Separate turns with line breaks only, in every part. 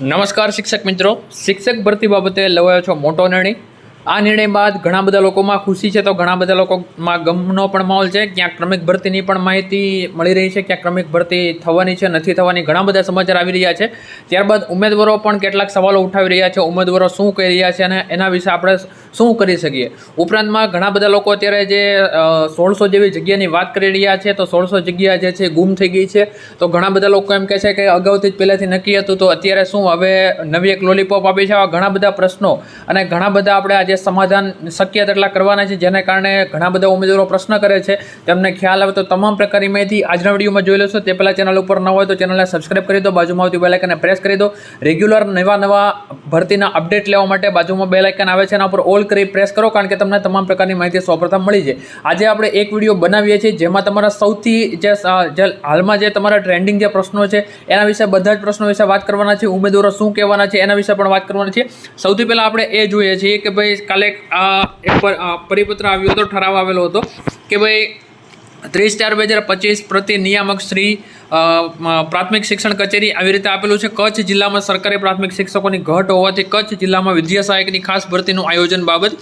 નમસ્કાર શિક્ષક મિત્રો. શિક્ષક ભરતી બાબતે લેવાયો છો મોટો નિર્ણય. આ નિર્ણય બાદ ઘણા બધા લોકોમાં ખુશી છે. તો ઘણા બધા લોકોમાં ગમનો પણ માહોલ છે. ક્યાંક ક્રમિક ભરતીની પણ માહિતી મળી રહી છે. ક્યાંક ક્રમિક ભરતી થવાની છે, નથી થવાની ઘણા બધા સમાચાર આવી રહ્યા છે. ત્યારબાદ ઉમેદવારો પણ કેટલાક સવાલો ઉઠાવી રહ્યા છે. ઉમેદવારો શું કહી રહ્યા છે અને એના વિશે આપણે શું કરી શકીએ? ઉપરાંતમાં ઘણા બધા લોકો અત્યારે જે સોળસો જેવી જગ્યાની વાત કરી રહ્યા છે. તો સોળસો જગ્યા જે છે ગુમ થઈ ગઈ છે. તો ઘણા બધા લોકો એમ કહે છે કે અગાઉથી જ પહેલાંથી નક્કી હતું. તો અત્યારે શું? હવે નવી એક લોલીપોપ આપી છે. આવા ઘણા બધા પ્રશ્નો અને ઘણા બધા આપણે આજે સમાધાન શક્ય તેટલા કરવાના છે, જેને કારણે ઘણા બધા ઉમેદવારો પ્રશ્ન કરે છે. તેમને ખ્યાલ આવે તો તમામ પ્રકારની માહિતી આજના વિડીયોમાં જોઈ લેશો. તે પહેલાં ચેનલ ઉપર ન હોય તો ચેનલને સબસ્ક્રાઈબ કરી દો બાજુમાં આવતી બેલ પ્રેસ કરી દો. રેગ્યુલર નવા નવા ભરતીના અપડેટ લેવા માટે બાજુમાં બેલાઇકન આવે છે, એના ઉપર ઓલ કરી પ્રેસ કરો, કારણ કે તમને તમામ પ્રકારની માહિતી સૌપ્રથમ મળી જાય. આજે આપણે એક વીડિયો બનાવીએ છીએ, જેમાં તમારા સૌથી જે હાલમાં જે તમારા ટ્રેન્ડિંગ જે પ્રશ્નો છે, એના વિશે બધા જ પ્રશ્નો વિશે વાત કરવાના છે, ઉમેદવારો શું કહેવાના છે, એના વિશે પણ વાત કરવાની છે. સૌથી પહેલાં આપણે એ જોઈએ છીએ કે ભાઈ કાલે એક, પરિપત્ર આવ્યો હતો ઠરાવ આવેલો હતો કે ભાઈ ત્રીસ ચાર બે હજાર પચીસ પ્રતિ નિયામક શ્રી પ્રાથમિક શિક્ષણ કચેરી આવી રીતે આપેલું છે. કચ્છ જિલ્લામાં સરકારી પ્રાથમિક શિક્ષકોની ઘટ હોવાથી કચ્છ જિલ્લામાં વિદ્યા સહાયકની ખાસ ભરતીનું આયોજન બાબત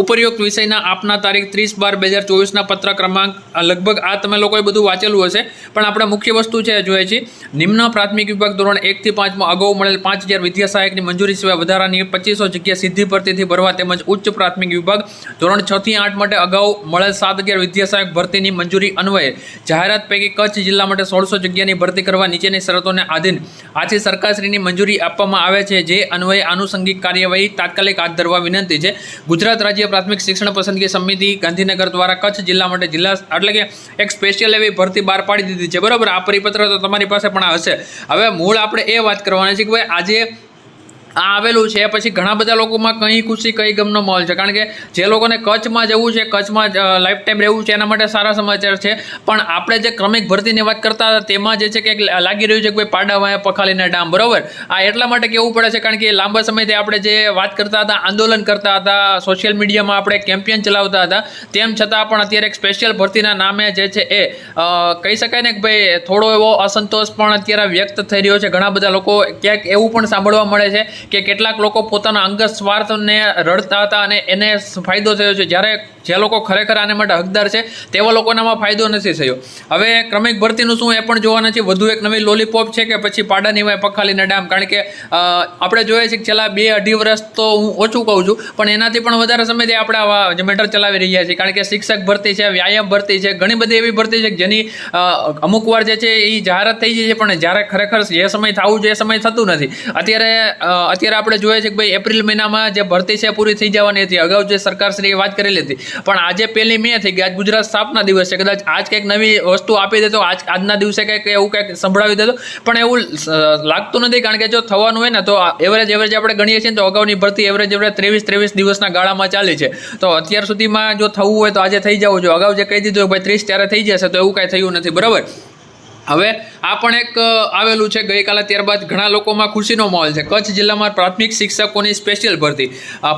ઉપરયુક્ત વિષયના આપના તારીખ ત્રીસ બાર બે હજાર ચોવીસના પત્ર ક્રમાંક લગભગ આ તમે લોકોએ બધું વાંચેલું હશે, પણ આપણે મુખ્ય વસ્તુ છે જોઈએ છીએ. નિમ્ન પ્રાથમિક વિભાગ ધોરણ એકથી પાંચમાં અગાઉ મળેલ પાંચ હજાર વિદ્યા સહાયકની મંજૂરી સિવાય વધારાની પચીસો જગ્યા સિદ્ધિ ભરતીથી ભરવા તેમજ ઉચ્ચ પ્રાથમિક વિભાગ ધોરણ છથી આઠ માટે અગાઉ મળેલ સાત હજાર વિદ્યા સહાયક ભરતીની મંજૂરી અન્વયે જાહેરાત પૈકી કચ્છ જિલ્લા માટે સોળસો જગ્યાની ભરતી કરવા નીચેની શરતોને આધીન આથી સરકારશ્રીની મંજૂરી આપવામાં આવે છે, જે અન્વયે આનુષંગિક કાર્યવાહી તાત્કાલિક હાથ ધરવા વિનંતી છે. ગુજરાત રાજ્ય પ્રાથમિક શિક્ષણ પસંદગી સમિતિ ગાંધીનગર દ્વારા કચ્છ જિલ્લા માટે જિલ્લા એટલે કે એક સ્પેશિયલ એવી ભરતી બહાર પાડી દીધી છે. બરાબર? આ પરિપત્ર તો તમારી પાસે પણ હશે. હવે મૂળ આપણે એ વાત કરવાની છે કે ભાઈ આજે આ આવેલું છે. પછી ઘણા બધા લોકોમાં કંઈ ખુશી, કઈ ગમનો માહોલ છે. કારણ કે જે લોકોને કચ્છમાં જવું છે, કચ્છમાં લાઈફ ટાઈમ રહેવું છે, એના માટે સારા સમાચાર છે. પણ આપણે જે ક્રમિક ભરતીની વાત કરતા હતા, તેમાં જે છે કે લાગી રહ્યું છે કે ભાઈ પાડા વાયા પખાલીને ડામ. બરાબર? આ એટલા માટે કહેવું પડે છે કારણ કે લાંબા સમયથી આપણે જે વાત કરતા હતા, આંદોલન કરતા હતા સોશિયલ મીડિયામાં આપણે કેમ્પેન ચલાવતા હતા, તેમ છતાં પણ અત્યારે એક સ્પેશિયલ ભરતીના નામે જે છે એ કહી શકાય ને કે ભાઈ થોડો એવો અસંતોષ પણ અત્યારે વ્યક્ત થઈ રહ્યો છે. ઘણા બધા લોકો ક્યાંક એવું પણ સાંભળવા મળે છે કે કેટલાક લોકો પોતાના અંગત સ્વાર્થને રડતા હતા અને એને ફાયદો થયો છે. જ્યારે જે લોકો ખરેખર આને માટે હકદાર છે, તેવા લોકોનામાં ફાયદો નથી થયો. હવે ક્રમિક ભરતીનું શું એ પણ જોવાના છે. વધુ એક નવી લોલીપોપ છે કે પછી પાડાની વાય પખાલીને ડામ. કારણ કે આપણે જોઈએ છીએ કે છેલ્લા બે અઢી વર્ષ તો હું ઓછું કહું છું, પણ એનાથી પણ વધારે સમયથી આપણે આવા મેટર ચલાવી રહ્યા છીએ. કારણ કે શિક્ષક ભરતી છે, વ્યાયામ ભરતી છે, ઘણી બધી એવી ભરતી છે જેની અમુક વાર જે છે એ જાહેરાત થઈ જાય છે, પણ જ્યારે ખરેખર જે સમય થવું જોઈએ એ સમય થતું નથી. અત્યારે અત્યારે આપણે જોઈએ છે કે ભાઈ એપ્રિલ મહિનામાં જે ભરતી છે પૂરી થઈ જવાની હતી. અગાઉ જે સરકારશ્રીએ વાત કરેલી હતી પણ આજે પહેલી મે થઈ ગઈ. આજ ગુજરાત સ્થાપના દિવસ છે. કદાચ આજ કંઈક નવી વસ્તુ આપી દેતો. આજ, આજના દિવસે કંઈક એવું કંઈક સંભળાવી દેતો. પણ એવું લાગતું નથી. કારણ કે જો થવાનું હોય ને, તો એવરેજ એવરેજ આપણે ગણીએ છીએ તો અગાઉની ભરતી એવરેજ એવરેજ ત્રેવીસ ત્રેવીસ દિવસના ગાળામાં ચાલી છે. તો અત્યાર સુધીમાં જો થવું હોય તો આજે થઈ જવું જોઈએ. અગાઉ જે કહી દીધું ભાઈ ત્રીસ ત્યારે થઈ જશે, તો એવું કાંઈ થયું નથી. બરાબર? હવે આ પણ એક આવેલું છે. ગઈકાલે ત્યારબાદ ઘણા લોકોમાં ખુશીનો માહોલ છે. કચ્છ જિલ્લામાં પ્રાથમિક શિક્ષકોની સ્પેશિયલ ભરતી.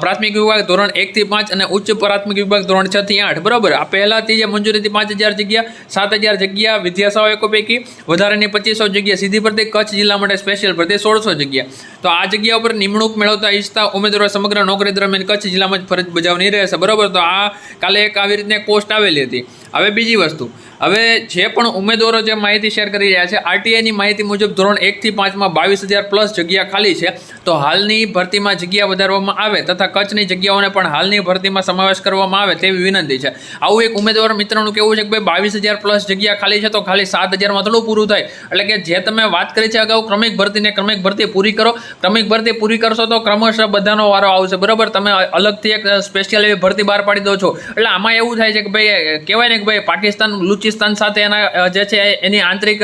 પ્રાથમિક વિભાગ ધોરણ એકથી પાંચ અને ઉચ્ચ પ્રાથમિક વિભાગ ધોરણ છ થી આઠ. બરાબર? આ પહેલાંથી જે મંજૂરીથી પાંચ હજાર જગ્યા, સાત હજાર જગ્યા વિદ્યા પૈકી વધારાની પચીસો જગ્યા સીધી ભરતી કચ્છ જિલ્લા માટે સ્પેશિયલ ભરતી સોળસો જગ્યા. તો આ જગ્યા ઉપર નિમણૂક મેળવતા ઈચ્છતા ઉમેદવારો સમગ્ર નોકરી દરમિયાન કચ્છ જિલ્લામાં જ ફરજ બજાવની રહેશે. બરાબર? તો આ કાલે એક આવી રીતની પોસ્ટ આવેલી હતી. હવે બીજી વસ્તુ. હવે જે પણ ઉમેદવારો જે માહિતી શેર કરી રહ્યા છે આરટીઆઈની માહિતી મુજબ ધોરણ એકથી પાંચમાં બાવીસ હજાર પ્લસ જગ્યા ખાલી છે, તો હાલની ભરતીમાં જગ્યા વધારવામાં આવે તથા કચ્છની જગ્યાઓને પણ હાલની ભરતીમાં સમાવેશ કરવામાં આવે તેવી વિનંતી છે. આવું એક ઉમેદવાર મિત્રનું કેવું છે કે ભાઈ, બાવીસ હજાર પ્લસ જગ્યા ખાલી છે, તો ખાલી સાત હજારમાં થોડું પૂરું થાય. એટલે કે જે તમે વાત કરી છે અગાઉ, ક્રમિક ભરતીને ક્રમિક ભરતી પૂરી કરો, ક્રમિક ભરતી પૂરી કરશો તો ક્રમશઃ બધાનો વારો આવશે, બરાબર? તમે અલગથી એક સ્પેશિયલ એવી ભરતી બહાર પાડી દો છો. એટલે આમાં એવું થાય છે કે ભાઈ, કહેવાય ને કે ભાઈ, પાકિસ્તાન લુચિસ્તાન સાથે એના જે છે, એની આંતરિક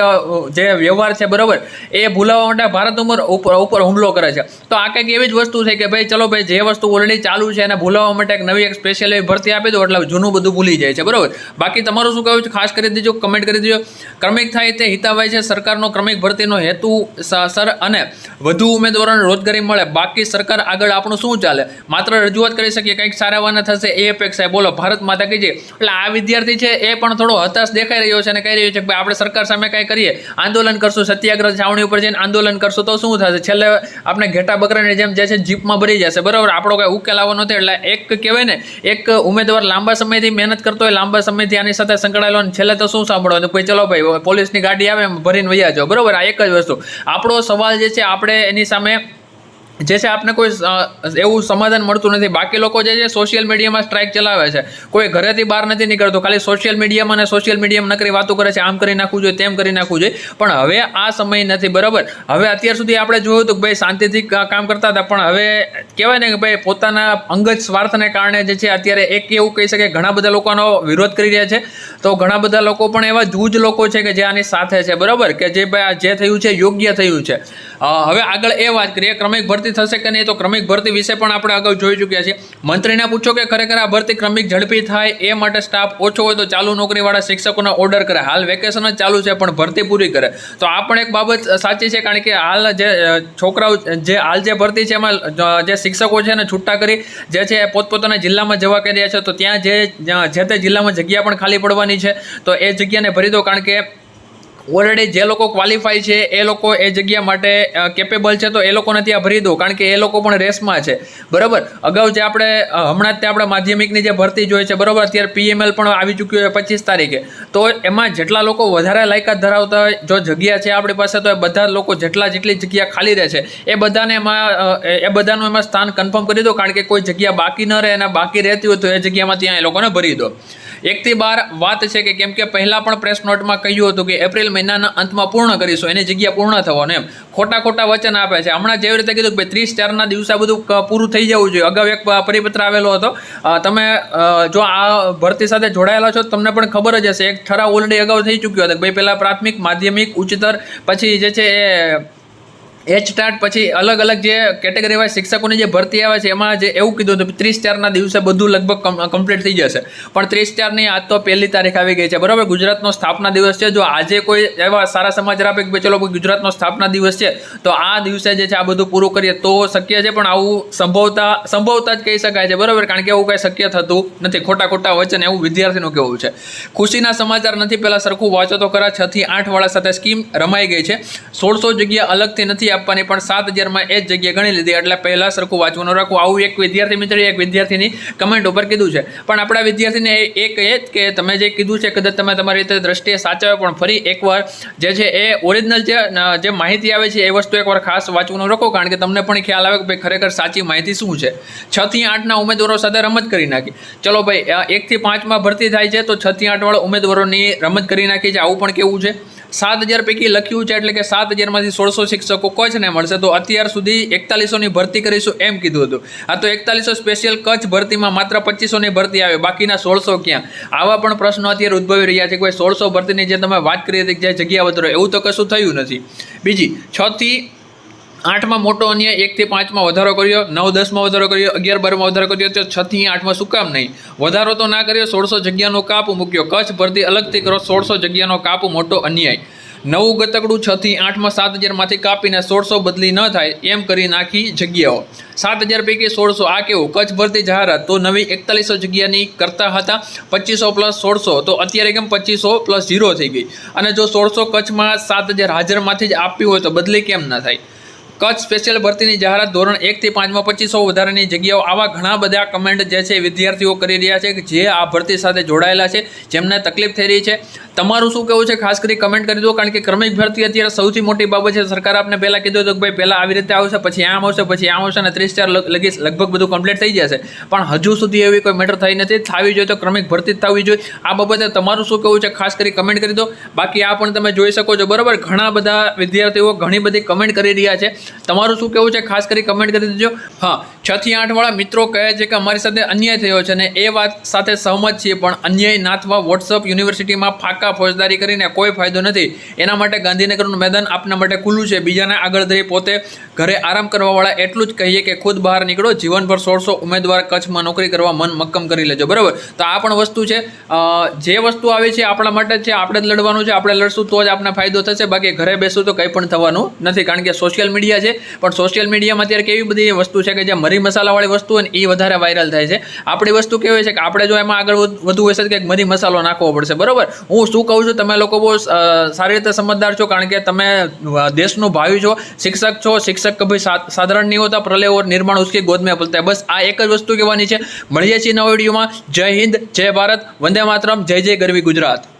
જે વ્યવહાર છે, બરાબર, એ ભૂલાવવા માટે ભારત ઉપર ઉપર હુમલો કરે છે. તો આ કંઈક એવી જ વસ્તુ છે કે ભાઈ, ચલો ભાઈ, જે વસ્તુ ઓલરેડી ચાલુ છે, એને ભૂલાવવા માટે એક નવી એક સ્પેશિયલ ભરતી આપી દો, એટલે જૂનું બધું ભૂલી જાય છે, બરાબર. બાકી તમારું શું કહેવું છે? ખાસ કરી દેજો કમેન્ટ કરી દેજો. ક્રમિક થાય તે હિતાવાય છે, સરકારનો ક્રમિક ભરતીનો હેતુ સર અને વધુ ઉમેદવારોને રોજગારી મળે. બાકી સરકાર આગળ આપણું શું ચાલે? માત્ર રજૂઆત કરી શકીએ, કંઈક સારા થશે, એ અપેક્ષાએ. બોલો, ભારત માતા કહીજે એટલે આ વિદ્યાર્થી છે, એ પણ થોડો હતાશ દેખાઈ રહ્યો છે અને કહી રહ્યો છે કે આપણે સરકાર સામે કાંઈ કરીએ, આંદોલન કરશું, સત્યાગ્રહ છાવણી ઉપર જઈને આંદોલન કરશું, તો શું થશે? છેલ્લે આપણે ઘેટા બકરાની જેમ જે છે જીપમાં ભરી જશે. બરાબર? આપણો કાંઈ ઉકેલ આવવાનો નથી. એટલે એક કહેવાય ને, એક ઉમેદવાર લાંબા સમયથી મહેનત કરતો હોય, લાંબા સમયથી આની સાથે સંકળાયેલો અને છેલ્લે તો શું સાંભળવાનું? ભાઈ ચલો ભાઈ પોલીસની ગાડી આવે ભરીને વૈયા જાઓ બરાબર? આ એક જ વસ્તુ. આપણો સવાલ જે છે, આપણે એની સામે જે છે આપને કોઈ એવું સમાધાન મળતું નથી. બાકી લોકો જે છે સોશિયલ મીડિયામાં સ્ટ્રાઇક ચલાવે છે. કોઈ ઘરેથી બહાર નથી નીકળતો. ખાલી સોશિયલ મીડિયામાં અને સોશિયલ મીડિયામાં નકરી વાતો કરે છે. આમ કરી નાખવું જોઈએ, તેમ કરી નાખવું જોઈએ. પણ હવે આ સમય નથી, બરાબર? હવે અત્યાર સુધી આપણે જોયું હતું કે ભાઈ શાંતિથી કામ કરતા હતા. પણ હવે કહેવાય ને કે ભાઈ પોતાના અંગત સ્વાર્થને કારણે જે છે અત્યારે એક એવું કહી શકે ઘણા બધા લોકોનો વિરોધ કરી રહ્યા છે. તો ઘણા બધા લોકો પણ એવા જૂજ લોકો છે કે જે આની સાથે છે. બરાબર? કે જે ભાઈ જે થયું છે, યોગ્ય થયું છે. હવે આગળ એ વાત કરીએ. ક્રમિક ભરતી થશે કે નહીં તો ક્રમિક ભરતી વિશે પણ આપણે અગાઉ જોઈ ચૂક્યા છીએ. મંત્રીને પૂછો કે ખરેખર આ ભરતી ક્રમિક ઝડપી થાય એ માટે સ્ટાફ ઓછો હોય તો ચાલુ નોકરીવાળા શિક્ષકોને ઓર્ડર કરે. હાલ વેકેશન જ ચાલુ છે, પણ ભરતી પૂરી કરે. તો આ પણ એક બાબત સાચી છે, કારણ કે હાલ જે છોકરાઓ, જે હાલ જે ભરતી છે એમાં જે શિક્ષકો છે એને છૂટા કરી જે છે એ પોતપોતાના જિલ્લામાં જવા કરી રહ્યા છે. તો ત્યાં જે જે તે જિલ્લામાં જગ્યા પણ ખાલી પડવાની છે, તો એ જગ્યાને ભરી દો, કારણ કે ઓલરેડી જે લોકો ક્વોલિફાય છે, એ લોકો એ જગ્યા માટે કેપેબલ છે, તો એ લોકોને ત્યાં ભરી દો કારણ કે એ લોકો પણ રેસમાં છે. બરાબર? અગાઉ જે આપણે હમણાં જ આપણે માધ્યમિકની જે ભરતી જોઈ છે, બરાબર? અત્યારે પીએમએલ પણ આવી ચૂક્યું હોય પચીસ તારીખે. તો એમાં જેટલા લોકો વધારે લાયકાત ધરાવતા હોય જો જગ્યા છે આપણી પાસે, તો એ બધા લોકો જેટલા જેટલી જગ્યા ખાલી રહે છે, એ બધાને એમાં એ બધાનું એમાં સ્થાન કન્ફર્મ કરી દો, કારણ કે કોઈ જગ્યા બાકી ન રહે અને બાકી રહેતી હોય તો એ જગ્યામાં ત્યાં એ લોકોને ભરી દો. એકથી બાર વાત છે કે કેમ કે પહેલાં પણ પ્રેસ નોટમાં કહ્યું હતું કે એપ્રિલ મહિનાના અંતમાં પૂર્ણ કરીશું, એની જગ્યા પૂર્ણ થવાનું એમ. ખોટા ખોટા વચન આપે છે. હમણાં જેવી રીતે કીધું કે ત્રીસ ચારના દિવસે બધું પૂરું થઈ જવું જોઈએ. અગાઉ એક પરિપત્ર આવેલો હતો. તમે જો આ ભરતી સાથે જોડાયેલા છો તમને પણ ખબર જ હશે. એક ઠરાવ ઓલરેડી અગાઉ થઈ ચૂક્યો હતો ભાઈ પહેલાં પ્રાથમિક, માધ્યમિક, ઉચ્ચતર, પછી જે છે એ એચ ટાટ પછી અલગ અલગ જે કેટેગરી વાઇઝ શિક્ષકોની જે ભરતી આવે છે, એમાં જે એવું કીધું હતું ત્રીસ ચારના દિવસે બધું લગભગ કમ્પ્લીટ થઈ જશે. પણ ત્રીસ ચારની આજ તો પહેલી તારીખ આવી ગઈ છે, બરાબર? ગુજરાતનો સ્થાપના દિવસ છે. જો આજે કોઈ એવા સારા સમાચાર આપે કે ચલો ગુજરાતનો સ્થાપના દિવસ છે, તો આ દિવસે જે છે આ બધું પૂરું કરીએ તો શક્ય છે, પણ આવું સંભવતા સંભવતા જ કહી શકાય છે, બરાબર? કારણ કે એવું કંઈ શક્ય થતું નથી. ખોટા ખોટા વચન એવું વિદ્યાર્થીનું કહેવું છે. ખુશીના સમાચાર નથી, પહેલાં સરખું વાંચો તો ખરા છથી આઠવાળા આઠ વાળા સાથે સ્કીમ રમાઈ ગઈ છે. સોળસો જગ્યા અલગથી નથી આપવાની પણ સાત હજારમાં એ જ જગ્યા ગણી લીધી. એટલે પહેલાં સરખું વાંચવાનું રાખવું. આવું એક વિદ્યાર્થી મિત્રે એક વિદ્યાર્થીની કમેન્ટ ઉપર કીધું છે. પણ આપણા વિદ્યાર્થીને એ કહીએ જ કે તમે જે કીધું છે, કદાચ તમે તમારી રીતે દ્રષ્ટિએ સાચવે, પણ ફરી એકવાર જે છે એ ઓરિજિનલ જે જે માહિતી આવે છે એ વસ્તુ એકવાર ખાસ વાંચવાનું રાખો, કારણ કે તમને પણ ખ્યાલ આવે કે ભાઈ ખરેખર સાચી માહિતી શું છે. છ થી આઠના ઉમેદવારો સાથે રમત કરી નાખી. ચલો ભાઈ એકથી પાંચમાં ભરતી થાય છે, તો છ થી આઠ ઉમેદવારોની રમત કરી નાખી છે. આવું પણ કેવું છે? સાત હજાર પૈકી લખ્યું છે એટલે કે સાત હજારમાંથી સોળસો શિક્ષકો કચ્છને મળશે. તો અત્યાર સુધી એકતાલીસોની ભરતી કરીશું એમ કીધું હતું. આ તો એકતાલીસો સ્પેશિયલ કચ્છ ભરતીમાં માત્ર પચીસોની ભરતી આવે. બાકીના સોળસો ક્યાં? આવા પણ પ્રશ્નો અત્યારે ઉદ્ભવી રહ્યા છે કે ભાઈ સોળસો ભરતીની જે તમે વાત કરી હતી કે જગ્યા વધારો, એવું તો કશું થયું નથી. બીજી, છ થી આઠમાં મોટો અન્યાય, એકથી પાંચમાં વધારો કર્યો, નવ, દસમાં વધારો કર્યો, અગિયાર, બારમાં વધારો કર્યો, તો છથી આઠમાં શું કામ નહીં? વધારો તો ના કર્યો, સોળસો જગ્યાનો કાપ મૂક્યો. કચ્છ ભરતી અલગથી કરો, સોળસો જગ્યાનો કાપ મોટો અન્યાય. નવું ગતકડું છ થી આઠમાં સાત હજારમાંથી કાપીને સોળસો બદલી ન થાય, એમ કરી નાખી જગ્યાઓ. સાત હજાર પૈકી સોળસો. આ કેવું? કચ્છ ભરતી જાહેરાત. તો નવી એકતાલીસો જગ્યાની કરતા હતા, પચીસો પ્લસ સોળસો. તો અત્યારે કેમ પચીસો પ્લસ ઝીરો થઈ ગઈ? અને જો સોળસો કચ્છમાં સાત હજાર હાજરમાંથી જ આપ્યું હોય તો બદલી કેમ ના થાય? કચ્છ સ્પેશિયલ ભરતીની જાહેરાત ધોરણ એકથી પાંચમાં પચીસો વધારાની જગ્યાઓ. આવા ઘણા બધા કમેન્ટ જે છે વિદ્યાર્થીઓ કરી રહ્યા છે જે આ ભરતી સાથે જોડાયેલા છે, જેમને તકલીફ થઈ રહી છે. તમારું શું કહેવું છે? ખાસ કરી કમેન્ટ કરી દો, કારણ કે ક્રમિક ભરતી અત્યારે સૌથી મોટી બાબત છે. સરકાર આપને પહેલાં કીધું હતું કે ભાઈ પહેલાં આવી રીતે આવશે, પછી આમ આવશે, પછી આમ આવશે, અને ત્રીસ ચાર લગી લગભગ બધું કમ્પ્લીટ થઈ જશે. પણ હજુ સુધી એવી કોઈ મેટર થઈ નથી. થવી જોઈએ તો ક્રમિક ભરતી જ થવી જોઈએ. આ બાબતે તમારું શું કહેવું છે? ખાસ કરી કમેન્ટ કરી દો. બાકી આ પણ તમે જોઈ શકો છો. બરાબર? ઘણા બધા વિદ્યાર્થીઓ ઘણી બધી કમેન્ટ કરી રહ્યા છે. તમારું શું કહેવું છે? ખાસ કરી કમેન્ટ કરી દેજો. હા, છ થી આઠવાળા મિત્રો કહે છે કે અમારી સાથે અન્યાય થયો છે અને એ વાત સાથે સહમત છીએ, પણ અન્યાય નાથવા વોટ્સઅપ યુનિવર્સિટીમાં ફાકા ફોજદારી કરીને કોઈ ફાયદો નથી. એના માટે ગાંધીનગરનું મેદાન આપના માટે ખુલ્લું છે. બીજાને આગળ ધરી પોતે ઘરે આરામ કરવાવાળા એટલું જ કહીએ કે ખુદ બહાર નીકળો. જીવનભર સોળસો ઉમેદવાર કચ્છમાં નોકરી કરવા મન મક્કમ કરી લેજો. બરાબર? તો આ પણ વસ્તુ છે. જે વસ્તુ આવી છે આપણા માટે છે. આપણે જ લડવાનું છે. આપણે લડશું તો જ આપણને ફાયદો થશે. બાકી ઘરે બેસું તો કંઈ પણ થવાનું નથી. કારણ કે સોશિયલ મીડિયા મીડિયા છે. પણ સોશિયલ મીડિયામાં અત્યારે કેવી બધી વસ્તુ છે કે જે મરી મસાલાવાળી વસ્તુ હોય ને એ વધારે વાયરલ થાય છે. આપણી વસ્તુ કેવી છે કે આપણે જો એમાં આગળ વધુ હશે કે મરી મસાલો નાખવો પડશે. બરાબર? હું શું કહું છું, તમે લોકો બહુ સારી રીતે સમજદાર છો કારણ કે તમે દેશનું ભાવિ છો, શિક્ષક છો, શિક્ષક કભી સાધારણ નહીં હોતા, પ્રલય ઓર નિર્માણ ઉસકી ગોદ મેં બસ આ એક જ વસ્તુ કહેવાની છે. મળીએ છીએ નવા વિડીયોમાં. જય હિન્દ, જય ભારત, વંદે માતરમ, જય જય ગરવી ગુજરાત.